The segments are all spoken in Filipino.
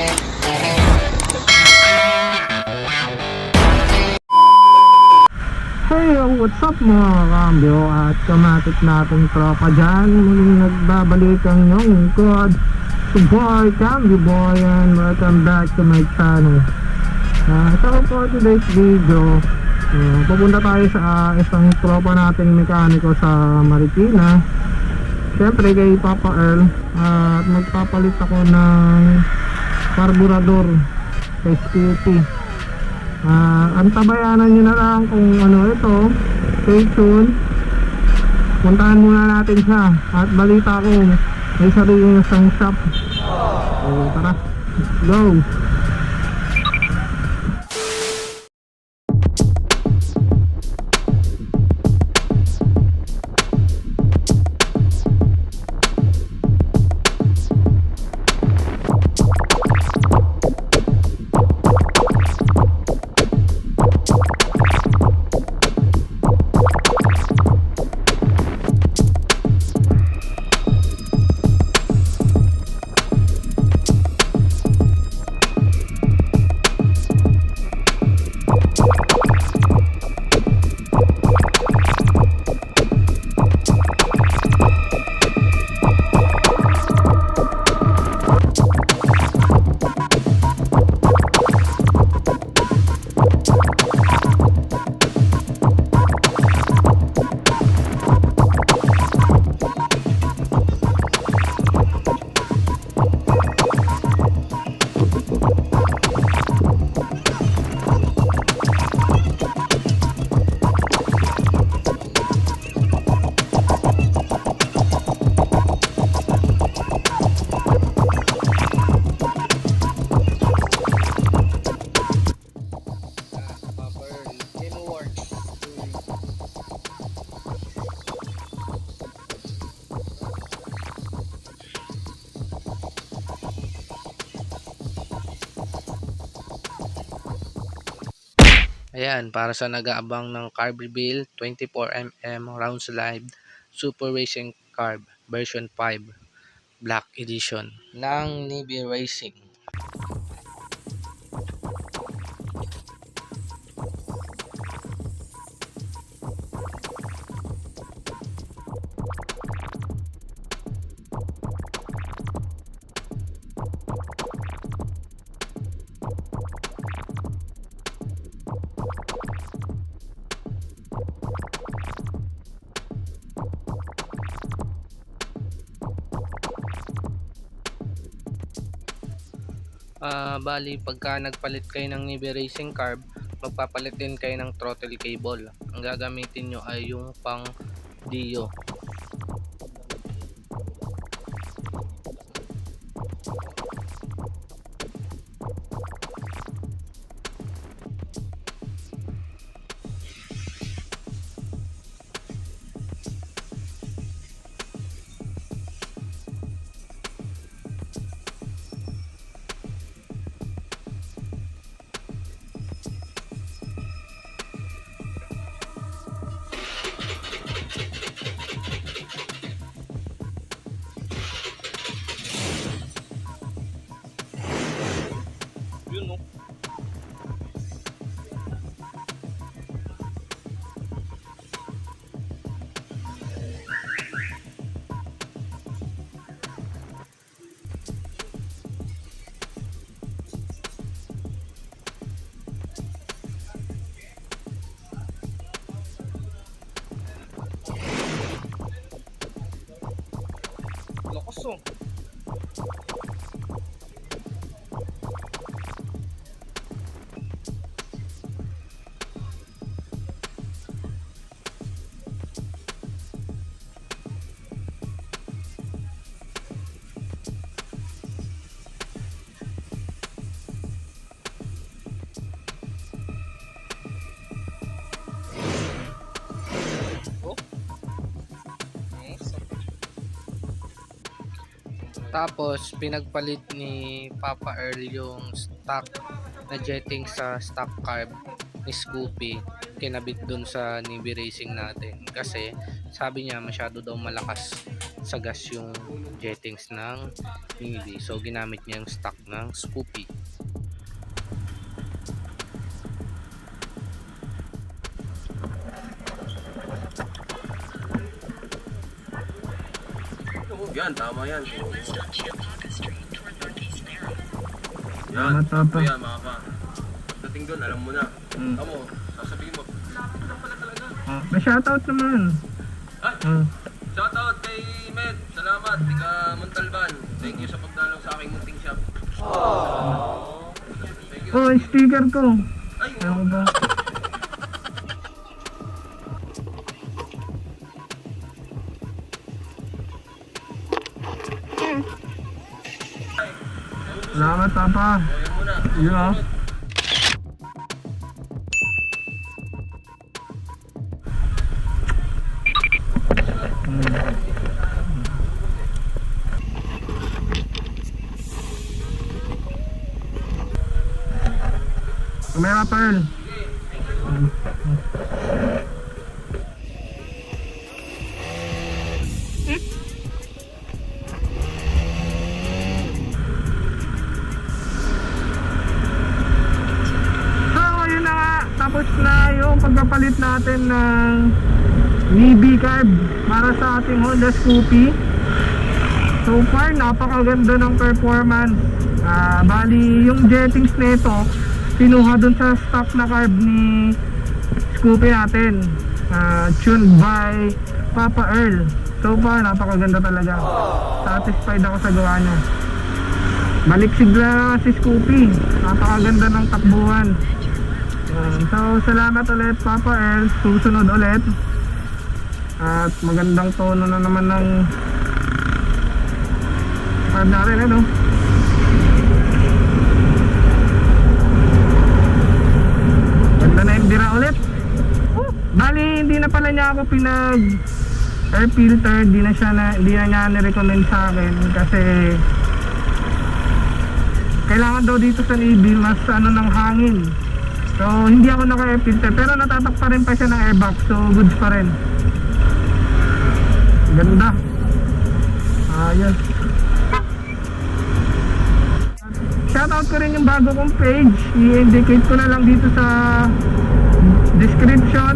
Hey, yo, what's up mga kambyo at kamatik nating tropa dyan. Muling nagbabalik ang iyong lingkod. Si Boy Cambio Boy and welcome back to my channel. Uh, So for today's video uh, Pupunta tayo sa ah, isang tropa nating mekaniko sa Marikina. Siyempre kay Papa Earl. At magpapalit ako ng carburador sa Scooty Ah, antabayanan nyo na lang kung ano ito. Stay tuned. Puntahan muna natin siya. At balita ko, may sarili na siyang shop. So, tara. Let's go. Ayan, para sa nag-aabang ng carb reveal, 24mm rounds live Super Racing Carb version 5 Black Edition ng Nibby Racing. Ah, bali pagka nagpalit kayo ng Nibby Racing Carb, magpapalit din kayo ng throttle cable. Ang gagamitin nyo ay yung pang Dio. 送。Tapos pinagpalit ni Papa Earl yung stock na jetting sa stock carb ni Scoopy kinabit dun sa Nibby Racing natin kasi sabi niya masyado daw malakas sa gas yung jettings ng Navy. So ginamit niya yung stock ng Scoopy. Yan, tama yan. Yan, Tama, tama. yan mga pa. Dating doon, alam mo na. Mm. Tamo, sasabihin mo, lapit lang pala talaga. Ah, may shoutout naman. Ay, Ah, shoutout kay Med. Salamat, tiga Montalban. Thank you sa pagdalaw sa aking munting shop. Thank you. oh, yung sticker ko. Ay, Ano ba? Salamat, Papa. Yun ah. Kumera Pearl. Natin ng Nibi carb para sa ating Honda Scoopy. So far, napakaganda ng performance. Ah, bali, yung jettings nito, pinuha dun sa stock na carb ni Scoopy natin. Ah, tuned by Papa Earl. So far, napakaganda talaga. Satisfied ako sa gawa niya. Baliksig na si Scoopy. Napakaganda ng takbuhan. Yan. So, salamat ulit Papa El. Susunod ulit. At magandang tono na naman ng card natin, ano? Ganda na bira ulit. Oh, bali, hindi na pala niya ako pinag air filter. Hindi na siya na, hindi na niya nirecommend sa akin kasi kailangan daw dito sa Navy mas ano ng hangin so hindi ako naka filter pero natatak pa rin pa siya ng airbox so goods pa rin. Ganda. Ayos. Shoutout ko rin yung bago kong page. I-indicate ko na lang dito sa description.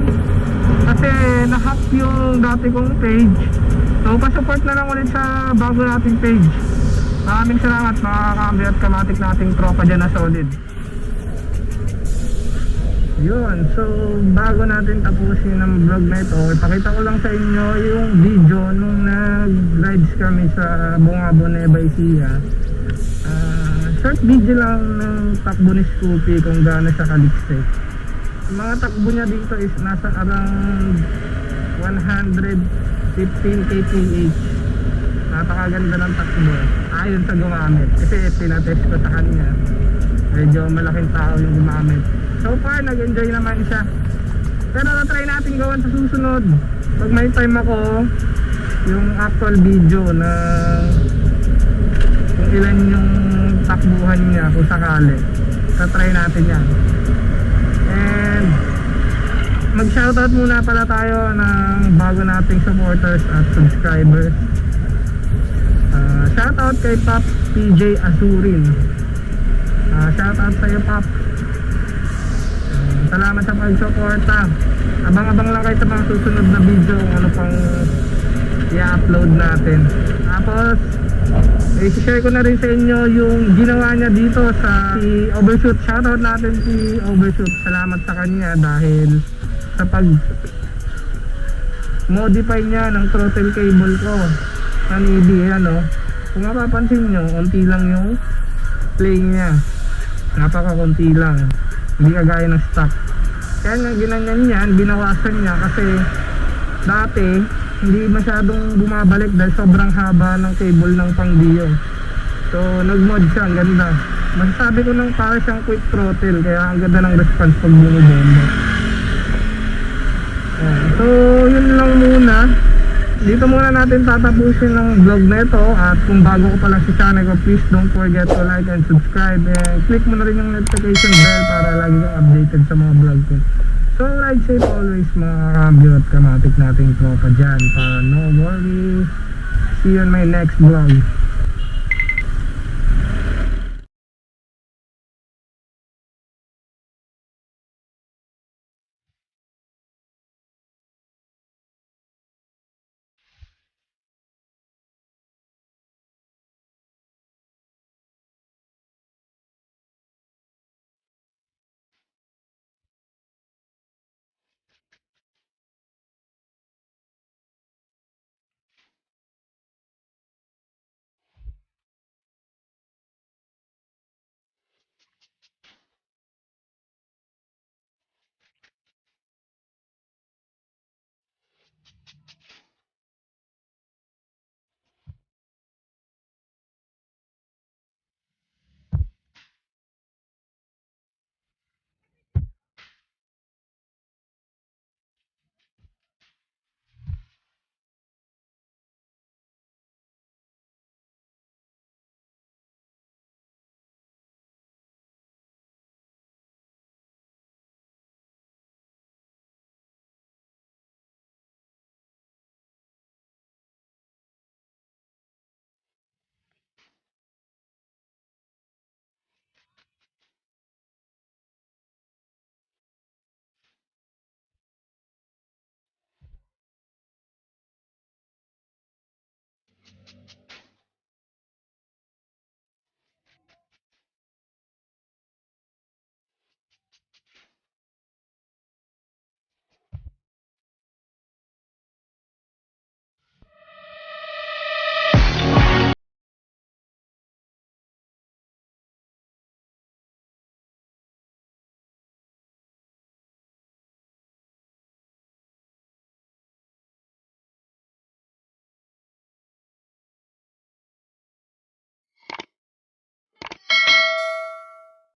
Kasi na-hack yung dati kong page. So pa-support na lang ulit sa bago nating page. Maraming salamat. Mga kambi at kamatik nating tropa dyan na solid. Yun, so bago natin tapusin ang vlog na ito, ipakita ko lang sa inyo yung video nung nag-rides kami sa Bungabo Nueva Ecija. Ah, short video lang ng takbo ni Scoopy kung gaano siya kalikse. Mga takbo niya dito is nasa around 115 kph napakaganda ng takbo ayon sa gumamit kasi pinatest ko sa kanya medyo malaking tao yung gumamit. So far nag enjoy naman siya. Pero na-try natin gawin sa susunod. Pag may time ako yung actual video na kung ilan yung takbuhan niya kung sakali na-try natin yan. And mag shoutout muna pala tayo ng bago nating supporters at subscribers. Ah, shoutout kay Pop PJ Azurin. Ah, shoutout sa iyo Pop. Ah, salamat sa pag-suporta. Abang-abang lang kayo sa mga susunod na video ano pang i-upload natin. Tapos i-share ko na rin sa inyo yung ginawa niya dito sa si Overshoot. Shoutout natin si Overshoot. Salamat sa kanya dahil sa pag modify niya ng throttle cable ko sa Navy ano kung mapapansin nyo konti lang yung play niya napaka konti lang. Hindi kagaya ng stock. Kaya nga ginanyan niyan binawasan niya kasi dati hindi masyadong bumabalik dahil sobrang haba ng cable ng pang Dio so nag-mod siya ang ganda. Masasabi ko nang para siyang quick throttle kaya ang ganda ng response pag bumubomba Ayan. So, yun lang muna. Dito muna natin tatapusin ng vlog na at kung bago ko pa lang sa channel ko, please don't forget to like and subscribe and click mo na rin yung notification bell para lagi kang updated sa mga vlog ko. So, ride safe always mga kabyo at kamatik nating tropa dyan. Pa no worry, See you on my next vlog.